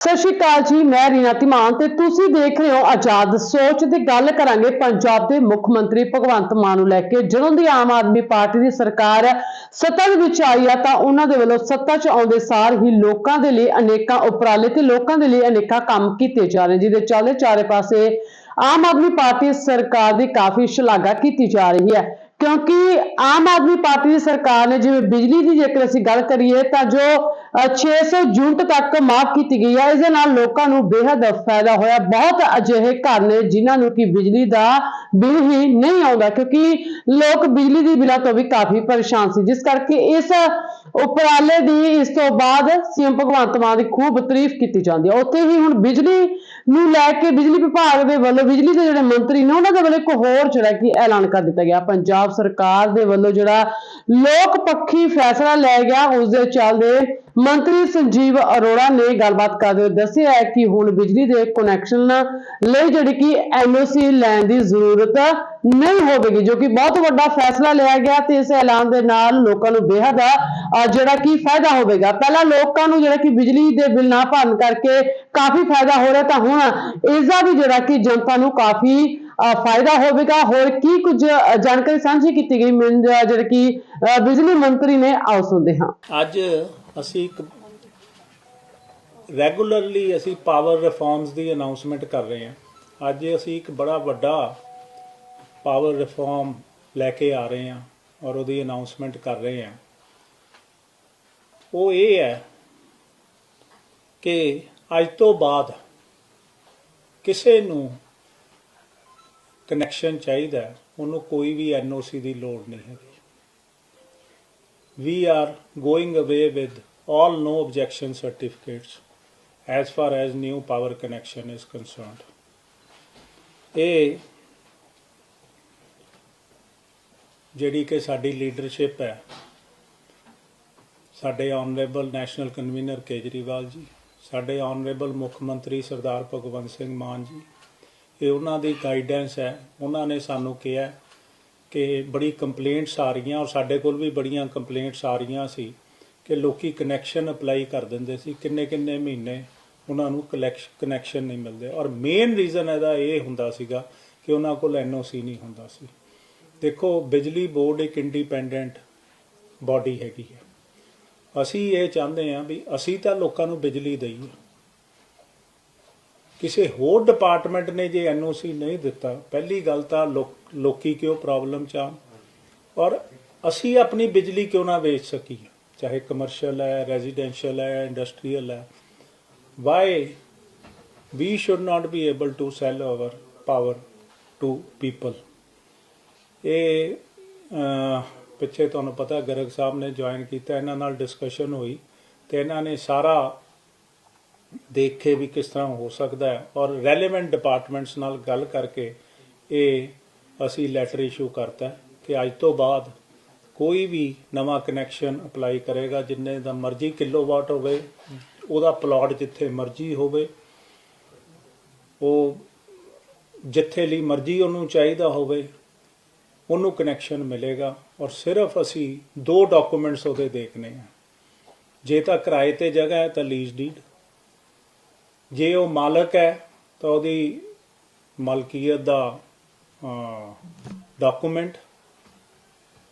ਸਤਿ ਸ਼੍ਰੀ ਅਕਾਲ ਜੀ, ਮੈਂ ਰੀਨਾ ਧੀਮਾਨ ਤੇ ਤੁਸੀਂ ਦੇਖ ਰਹੇ ਹੋ ਆਜ਼ਾਦ ਸੋਚ ਤੇ ਗੱਲ ਕਰਾਂਗੇ ਪੰਜਾਬ ਦੇ ਮੁੱਖ ਮੰਤਰੀ ਭਗਵੰਤ ਮਾਨ ਨੂੰ ਲੈ ਕੇ। ਜਦੋਂ ਦੀ ਆਮ ਆਦਮੀ ਪਾਰਟੀ ਦੀ ਸਰਕਾਰ ਸੱਤਾ ਦੇ ਵਿੱਚ ਆਈ ਆ, ਤਾਂ ਉਹਨਾਂ ਦੇ ਵੱਲੋਂ ਸੱਤਾ 'ਚ ਆਉਂਦੇ ਸਾਰ ਹੀ ਲੋਕਾਂ ਦੇ ਲਈ ਅਨੇਕਾਂ ਉਪਰਾਲੇ ਤੇ ਲੋਕਾਂ ਦੇ ਲਈ ਅਨੇਕਾਂ ਕੰਮ ਕੀਤੇ ਜਾ ਰਹੇ ਜਿਹਦੇ ਚੱਲਦੇ ਚਾਰੇ ਪਾਸੇ ਆਮ ਆਦਮੀ ਪਾਰਟੀ ਸਰਕਾਰ ਦੀ ਕਾਫੀ ਸ਼ਲਾਘਾ ਕੀਤੀ ਜਾ ਰਹੀ ਹੈ। ਕਿਉਂਕਿ ਆਮ ਆਦਮੀ ਪਾਰਟੀ ਦੀ ਸਰਕਾਰ ਨੇ ਜਿਵੇਂ ਬਿਜਲੀ ਦੀ ਜੇਕਰ ਅਸੀਂ ਗੱਲ ਕਰੀਏ ਤਾਂ ਜੋ ਅ, 600 ਯੂਨਿਟ ਤੱਕ ਮਾਫ ਕੀਤੀ ਗਈ ਹੈ ਇਸ ਦੇ ਨਾਲ ਲੋਕਾਂ ਨੂੰ ਬੇਹੱਦ ਫਾਇਦਾ ਹੋਇਆ। ਬਹੁਤ ਅਜਿਹੇ ਘਰ ਨੇ ਜਿਨ੍ਹਾਂ ਨੂੰ ਕਿ ਬਿਜਲੀ ਦਾ ਬਿੱਲ ਹੀ ਨਹੀਂ ਆਉਂਦਾ ਕਿਉਂਕਿ ਲੋਕ ਬਿਜਲੀ ਦੀ ਬਿੱਲਾਂ ਤੋਂ ਵੀ ਕਾਫੀ ਪਰੇਸ਼ਾਨ ਸੀ। ਜਿਸ ਕਰਕੇ ਇਸ ਉਪਰਾਲੇ ਦੀ ਇਸ ਤੋਂ ਬਾਅਦ ਸੀਐਮ ਭਗਵੰਤ ਮਾਨ ਦੀ ਖੂਬ ਤਾਰੀਫ ਕੀਤੀ ਜਾਂਦੀ ਹੈ। ਉੱਥੇ ਹੀ ਹੁਣ ਬਿਜਲੀ ਨੂੰ ਲੈ ਕੇ ਬਿਜਲੀ ਵਿਭਾਗ ਦੇ ਵੱਲੋਂ ਬਿਜਲੀ ਦੇ ਜਿਹੜੇ ਮੰਤਰੀ ਨੇ, ਉਹਨਾਂ ਦੇ ਵੱਲੋਂ ਇੱਕ ਹੋਰ ਜਿਹੜਾ ਕਿ ਐਲਾਨ ਕਰ ਦਿੱਤਾ ਗਿਆ। ਪੰਜਾਬ ਸਰਕਾਰ ਦੇ ਵੱਲੋਂ ਜਿਹੜਾ ਲੋਕ ਪੱਖੀ ਫੈਸਲਾ ਲਿਆ ਗਿਆ, ਉਸ ਦੇ ਚੱਲਦੇ ਮੰਤਰੀ ਸੰਜੀਵ ਅਰੋੜਾ ਨੇ ਗੱਲਬਾਤ ਕਰਦੇ ਹੋਏ ਦੱਸਿਆ ਹੈ ਕਿ ਹੁਣ ਬਿਜਲੀ ਦੇ ਕਨੈਕਸ਼ਨ ਲਈ ਜਿਹੜੀ ਕਿ ਐਨਓਸੀ ਲੈਣ ਦੀ ਜ਼ਰੂਰਤ ਨਹੀਂ ਹੋਵੇਗੀ, ਜੋ ਕਿ ਬਹੁਤ ਵੱਡਾ ਫੈਸਲਾ ਲਿਆ ਗਿਆ ਤੇ ਇਸ ਐਲਾਨ ਦੇ ਨਾਲ ਲੋਕਾਂ ਨੂੰ ਬੇਹੱਦ ਜਿਹੜਾ ਕਿ ਫਾਇਦਾ ਹੋਵੇਗਾ? ਪਹਿਲਾਂ ਲੋਕਾਂ ਨੂੰ ਜਿਹੜਾ ਕਿ ਬਿਜਲੀ ਦੇ ਬਿੱਲ ਨਾ ਭਰਨ ਕਰਕੇ ਕਾਫੀ ਫਾਇਦਾ ਹੋ ਰਿਹਾ, ਤਾਂ ਹੁਣ ਇਸ ਦਾ ਵੀ ਜਿਹੜਾ ਕਿ ਜਨਤਾ ਨੂੰ ਕਾਫੀ ਫਾਇਦਾ ਹੋਵੇਗਾ। ਹੋਰ ਕੀ ਕੁਝ ਜਾਣਕਾਰੀ ਸਾਂਝੀ ਕੀਤੀ ਗਈ? ਮਿੰਜ ਕਿ ਬਿਜਲੀ ਮੰਤਰੀ ਨੇ ਆਓ ਸੁਣਦੇ ਹਾਂ। ਅੱਜ ਅਸੀਂ ਇੱਕ ਰੈਗੂਲਰਲੀ ਅਸੀਂ ਪਾਵਰ ਰਿਫਾਰਮਸ ਦੀ ਅਨਾਉਂਸਮੈਂਟ ਕਰ ਰਹੇ ਹਾਂ। ਅੱਜ ਅਸੀਂ ਇੱਕ ਬੜਾ ਵੱਡਾ ਪਾਵਰ ਰਿਫਾਰਮ ਲੈ ਕੇ ਆ ਰਹੇ ਹਾਂ ਔਰ ਉਹਦੀ ਅਨਾਉਂਸਮੈਂਟ ਕਰ ਰਹੇ ਹਾਂ। ਉਹ ਇਹ ਹੈ ਕਿ ਅੱਜ ਤੋਂ ਬਾਅਦ ਕਿਸੇ ਨੂੰ ਕਨੈਕਸ਼ਨ ਚਾਹੀਦਾ ਹੈ, ਉਹਨੂੰ ਕੋਈ ਵੀ ਐਨਓਸੀ ਦੀ ਲੋੜ ਨਹੀਂ ਹੈਗੀ we are going away with all no objection certificates as far as new power connection is concerned. ਇਹ ਜਿਹੜੀ ਕਿ ਸਾਡੀ ਲੀਡਰਸ਼ਿਪ ਹੈ ਸਾਡੇ honourable national convener Kejriwal ji, ਸਾਡੇ ਆਨਰੇਬਲ ਮੁੱਖ ਮੰਤਰੀ ਸਰਦਾਰ ਭਗਵੰਤ ਸਿੰਘ ਮਾਨ ਜੀ, ਇਹ ਉਹਨਾਂ ਦੀ ਗਾਈਡੈਂਸ ਹੈ। ਉਹਨਾਂ ਨੇ ਸਾਨੂੰ ਕਿਹਾ ਕਿ ਬੜੀ ਕੰਪਲੇਂਟਸ ਆ ਰਹੀਆਂ ਔਰ ਸਾਡੇ ਕੋਲ ਵੀ ਬੜੀਆਂ ਕੰਪਲੇਂਟਸ ਆ ਰਹੀਆਂ ਸੀ ਕਿ ਲੋਕੀ ਕਨੈਕਸ਼ਨ ਅਪਲਾਈ ਕਰ ਦਿੰਦੇ ਸੀ। ਕਿੰਨੇ ਕਿੰਨੇ ਮਹੀਨੇ ਉਹਨਾਂ ਨੂੰ ਕਨੈਕਸ਼ਨ ਨਹੀਂ ਮਿਲਦੇ। ਔਰ ਮੇਨ ਰੀਜ਼ਨ ਇਹਦਾ ਇਹ ਹੁੰਦਾ ਸੀਗਾ ਕਿ ਉਹਨਾਂ ਕੋਲ ਐਨਓਸੀ ਨਹੀਂ ਹੁੰਦਾ ਸੀ। ਦੇਖੋ, ਬਿਜਲੀ ਬੋਰਡ ਇੱਕ ਇੰਡੀਪੈਂਡੈਂਟ ਬਾਡੀ ਹੈਗੀ ਹੈ। ਅਸੀਂ ਇਹ ਚਾਹੁੰਦੇ ਹਾਂ ਵੀ ਅਸੀਂ ਤਾਂ ਲੋਕਾਂ ਨੂੰ ਬਿਜਲੀ ਦਈਏ। ਕਿਸੇ ਹੋਰ ਡਿਪਾਰਟਮੈਂਟ ਨੇ ਜੇ ਐਨਓਸੀ ਨਹੀਂ ਦਿੱਤਾ, ਪਹਿਲੀ ਗੱਲ ਤਾਂ ਲੋਕ- ਲੋਕੀ ਕਿਉਂ ਪ੍ਰੋਬਲਮ ਚ ਆਉਣ? ਔਰ ਅਸੀਂ ਆਪਣੀ ਬਿਜਲੀ ਕਿਉਂ ਨਾ ਵੇਚ ਸਕੀਏ? ਚਾਹੇ ਕਮਰਸ਼ੀਅਲ ਹੈ ਰੈਜ਼ੀਡੈਂਸ਼ੀਅਲ ਹੈ ਇੰਡਸਟਰੀਅਲ ਹੈ। Why we should not be able to sell our power to people? ਇਹ ਪਿੱਛੇ ਤੁਹਾਨੂੰ ਪਤਾ ਗਰਗ ਸਾਹਿਬ ਨੇ ਜੁਆਇਨ ਕੀਤਾ, ਇਹਨਾਂ ਨਾਲ ਡਿਸਕਸ਼ਨ ਹੋਈ ਤੇ ਇਹਨਾਂ ਨੇ ਸਾਰਾ ਦੇਖੇ ਵੀ ਕਿਸ ਤਰ੍ਹਾਂ ਹੋ ਸਕਦਾ ਹੈ ਔਰ ਰੈਲੇਵੈਂਟ ਡਿਪਾਰਟਮੈਂਟਸ ਨਾਲ ਗੱਲ ਕਰਕੇ ਇਹ ਅਸੀਂ ਲੈਟਰ ਇਸ਼ੂ ਕਰਤਾ ਕਿ ਅੱਜ ਤੋਂ ਬਾਅਦ ਕੋਈ ਵੀ ਨਵਾਂ ਕਨੈਕਸ਼ਨ ਅਪਲਾਈ ਕਰੇਗਾ, ਜਿੰਨੇ ਦਾ ਮਰਜ਼ੀ ਕਿਲੋਵਾਟ ਹੋਵੇ, ਉਹਦਾ ਪਲਾਟ ਜਿੱਥੇ ਮਰਜ਼ੀ ਹੋਵੇ, ਉਹ ਜਿੱਥੇ ਲਈ ਮਰਜ਼ੀ ਉਹਨੂੰ ਚਾਹੀਦਾ ਹੋਵੇ, ਉਹਨੂੰ ਕਨੈਕਸ਼ਨ ਮਿਲੇਗਾ। ਔਰ ਸਿਰਫ ਅਸੀਂ ਦੋ ਡਾਕੂਮੈਂਟਸ ਉਹਦੇ ਦੇਖਨੇ ਆ। ਜੇ ਤਾਂ ਕਿਰਾਏ ਤੇ ਜਗ੍ਹਾ ਹੈ, ਤਾਂ ਲੀਜ਼ ਡੀਡ ਜੇ ਉਹ ਮਾਲਕ ਹੈ, ਤਾਂ ਉਹਦੀ ਮਲਕੀਅਤ ਦਾ ਡਾਕੂਮੈਂਟ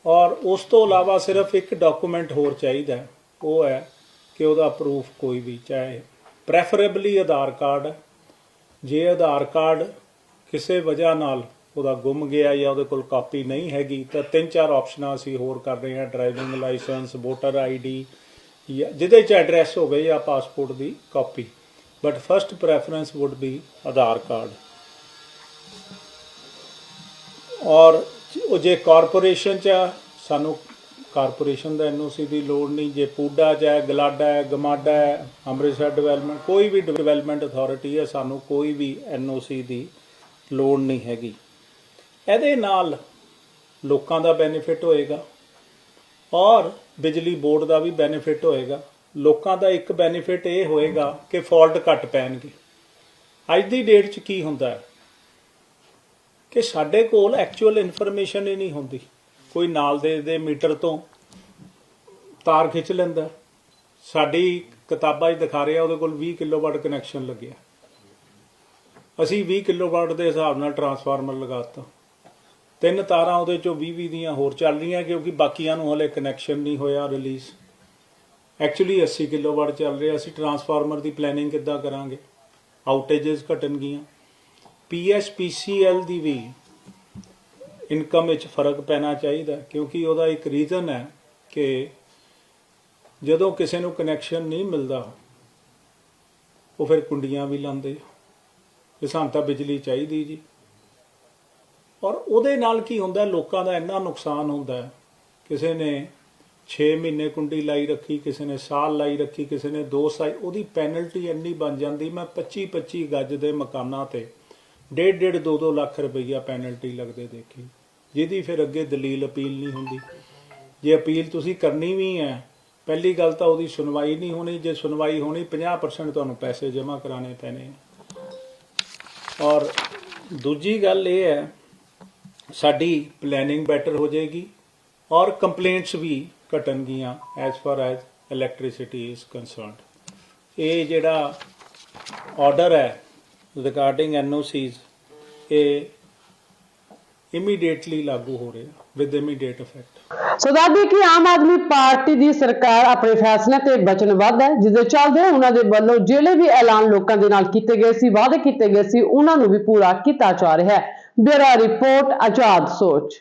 ਔਰ ਉਸ ਤੋਂ ਇਲਾਵਾ ਸਿਰਫ ਇੱਕ ਡਾਕੂਮੈਂਟ ਹੋਰ ਚਾਹੀਦਾ ਉਹ ਹੈ ਕਿ ਉਹਦਾ ਪ੍ਰੂਫ ਕੋਈ ਵੀ, ਚਾਹੇ ਪ੍ਰੈਫਰੇਬਲੀ ਆਧਾਰ ਕਾਰਡ ਹੈ। ਜੇ ਆਧਾਰ ਕਾਰਡ ਕਿਸੇ ਵਜ੍ਹਾ ਨਾਲ ਉਹਦਾ ਗੁੰਮ ਗਿਆ ਜਾਂ ਉਹਦੇ ਕੋਲ ਕਾਪੀ ਨਹੀਂ ਹੈਗੀ ਤਾਂ ਤਿੰਨ ਚਾਰ ਆਪਸ਼ਨਾਂ ਅਸੀਂ ਹੋਰ ਕਰ ਰਹੇ ਹਾਂ ਡਰਾਈਵਿੰਗ ਲਾਇਸੈਂਸ ਵੋਟਰ ਆਈਡੀ ਜਾਂ ਜਿਹਦੇ ਚ ਐਡਰੈਸ ਹੋਵੇ ਜਾਂ passport the copy but first preference would be Aadhaar card ਔਰ ਉਹ ਜੇ ਕਾਰਪੋਰੇਸ਼ਨ ਚ ਆ, ਸਾਨੂੰ ਕਾਰਪੋਰੇਸ਼ਨ ਦਾ ਐਨਓਸੀ ਦੀ ਲੋੜ ਨਹੀਂ ਜੇ ਪੂਡਾ ਚ ਹੈ ਗਲਾਡਾ ਹੈ ਗਮਾਡਾ ਹੈ ਅੰਮ੍ਰਿਤਸਰ ਡਿਵੈਲਪਮੈਂਟ ਕੋਈ ਵੀ ਡਿਵੈਲਪਮੈਂਟ ਅਥਾਰਟੀ ਹੈ ਸਾਨੂੰ ਕੋਈ ਵੀ ਐਨਓਸੀ ਦੀ ਲੋੜ ਨਹੀਂ ਹੈਗੀ। ਇਹਦੇ ਨਾਲ ਲੋਕਾਂ ਦਾ ਬੈਨੀਫਿਟ ਹੋਏਗਾ ਔਰ ਬਿਜਲੀ ਬੋਰਡ ਦਾ ਵੀ ਬੈਨੀਫਿਟ ਹੋਏਗਾ। ਲੋਕਾਂ ਦਾ ਇੱਕ ਬੈਨੀਫਿਟ ਇਹ ਹੋਏਗਾ ਕਿ ਫਾਲਟ ਘੱਟ ਪੈਣਗੇ। ਅੱਜ ਦੀ ਡੇਟ 'ਚ ਕੀ ਹੁੰਦਾ ਹੈ? ਕਿ ਸਾਡੇ ਕੋਲ ਐਕਚੁਅਲ ਇਨਫੋਰਮੇਸ਼ਨ ਹੀ ਨਹੀਂ ਹੁੰਦੀ। ਕੋਈ ਨਾਲ ਦੇ ਦੇ ਮੀਟਰ ਤੋਂ ਤਾਰ ਖਿੱਚ ਲੈਂਦਾ। ਸਾਡੀ ਕਿਤਾਬਾਂ 'ਚ ਦਿਖਾ ਰਿਹਾ, ਉਹਦੇ ਕੋਲ 20 ਕਿਲੋਵਾਟ ਕਨੈਕਸ਼ਨ ਲੱਗਿਆ। ਅਸੀਂ 20 ਕਿਲੋਵਾਟ ਦੇ ਹਿਸਾਬ ਨਾਲ ਟਰਾਂਸਫਾਰਮਰ ਲਗਾਤਾ ਤਿੰਨ ਤਾਰਾਂ ਉਹਦੇ ਚੋਂ 20 20 ਦੀਆਂ ਹੋਰ ਚੱਲ ਰਹੀਆਂ ਕਿਉਂਕਿ ਬਾਕੀਆਂ ਨੂੰ ਹਲੇ ਕਨੈਕਸ਼ਨ ਨਹੀਂ ਹੋਇਆ ਰਿਲੀਜ਼ ਐਕਚੁਅਲੀ 80 ਕਿਲੋਵਾਟ ਚੱਲ ਰਿਹਾ, ਅਸੀਂ ਟਰਾਂਸਫਾਰਮਰ ਦੀ ਪਲੈਨਿੰਗ ਕਿੱਦਾਂ ਕਰਾਂਗੇ? ਆਊਟੇजेस ਘਟਣਗੀਆਂ। ਪੀਐਸਪੀਸੀਐਲ ਦੀ ਵੀ ਇਨਕਮ ਵਿੱਚ ਫ਼ਰਕ ਪੈਣਾ ਚਾਹੀਦਾ ਕਿਉਂਕਿ ਉਹਦਾ ਇੱਕ ਰੀਜ਼ਨ ਹੈ ਕਿ ਜਦੋਂ ਕਿਸੇ ਨੂੰ ਕਨੈਕਸ਼ਨ ਨਹੀਂ ਮਿਲਦਾ, ਉਹ ਫਿਰ ਕੁੰਡੀਆਂ ਵੀ ਲਾਉਂਦੇ ਕਿਸਾਨ ਤਾਂ ਬਿਜਲੀ ਚਾਹੀਦੀ ਜੀ। ਔਰ ਉਹਦੇ ਨਾਲ ਕੀ ਹੁੰਦਾ, ਲੋਕਾਂ ਦਾ ਇੰਨਾ ਨੁਕਸਾਨ ਹੁੰਦਾ ਕਿਸੇ ਨੇ 6 ਮਹੀਨੇ ਕੁੰਡੀ ਲਾਈ ਰੱਖੀ, ਕਿਸੇ ਨੇ ਸਾਲ ਲਾਈ ਰੱਖੀ, ਕਿਸੇ ਨੇ 2 ਸਾਲ, ਉਹਦੀ ਪੈਨਲਟੀ ਇੰਨੀ ਬਣ ਜਾਂਦੀ, ਮੈਂ 25 25 ਗੱਜ ਦੇ ਮਕਾਨਾਂ ਤੇ ਡੇਢ ਡੇਢ 2 2 ਲੱਖ ਰੁਪਈਆ ਪੈਨਲਟੀ ਲੱਗਦੇ ਦੇਖੀ। ਜਿਹਦੀ ਫਿਰ ਅੱਗੇ ਦਲੀਲ ਅਪੀਲ ਨਹੀਂ ਹੁੰਦੀ। ਜੇ ਅਪੀਲ ਤੁਸੀਂ ਕਰਨੀ ਵੀ ਹੈ, ਪਹਿਲੀ ਗੱਲ ਤਾਂ ਉਹਦੀ ਸੁਣਵਾਈ ਨਹੀਂ ਹੋਣੀ, ਜੇ ਸੁਣਵਾਈ ਹੋਣੀ 50% ਤੁਹਾਨੂੰ ਪੈਸੇ ਜਮ੍ਹਾਂ ਕਰਾਣੇ ਪੈਣੇ। ਔਰ ਦੂਜੀ ਗੱਲ ਇਹ ਹੈ ਸਾਡੀ ਪਲੈਨਿੰਗ ਬੈਟਰ ਹੋ ਜਾਏਗੀ ਔਰ ਕੰਪਲੇਂਟਸ ਵੀ ਘਟਣਗੀਆਂ as far as electricity is concerned ਇਹ ਜਿਹੜਾ ਆਰਡਰ ਹੈ ਰਿਗਾਰਡਿੰਗ ਐਨਓਸੀਜ਼ ਇਹ ਇਮੀਡੀਏਟਲੀ ਲਾਗੂ ਹੋ ਰਿਹਾ ਵਿਦ ਇਮੀਡੀਏਟ ਇਫੈਕਟ ਸੋ ਦੱਸਦੀ ਕਿ ਆਮ ਆਦਮੀ ਪਾਰਟੀ ਦੀ ਸਰਕਾਰ ਆਪਣੇ ਫੈਸਲੇ ਤੇ ਵਚਨਬੱਧ ਹੈ ਜਿਸ ਦੇ ਚੱਲਦੇ ਉਹਨਾਂ ਦੇ ਵੱਲੋਂ ਜਿਹੜੇ ਵੀ ਐਲਾਨ ਲੋਕਾਂ ਦੇ ਨਾਲ ਕੀਤੇ ਗਏ ਸੀ, ਵਾਅਦੇ ਕੀਤੇ ਗਏ ਸੀ, ਉਹਨਾਂ ਨੂੰ ਵੀ ਪੂਰਾ ਕੀਤਾ ਜਾ ਰਿਹਾ ਹੈ। ਬਿਊਰੋ ਰਿਪੋਰਟ ਆਜ਼ਾਦ ਸੋਚ।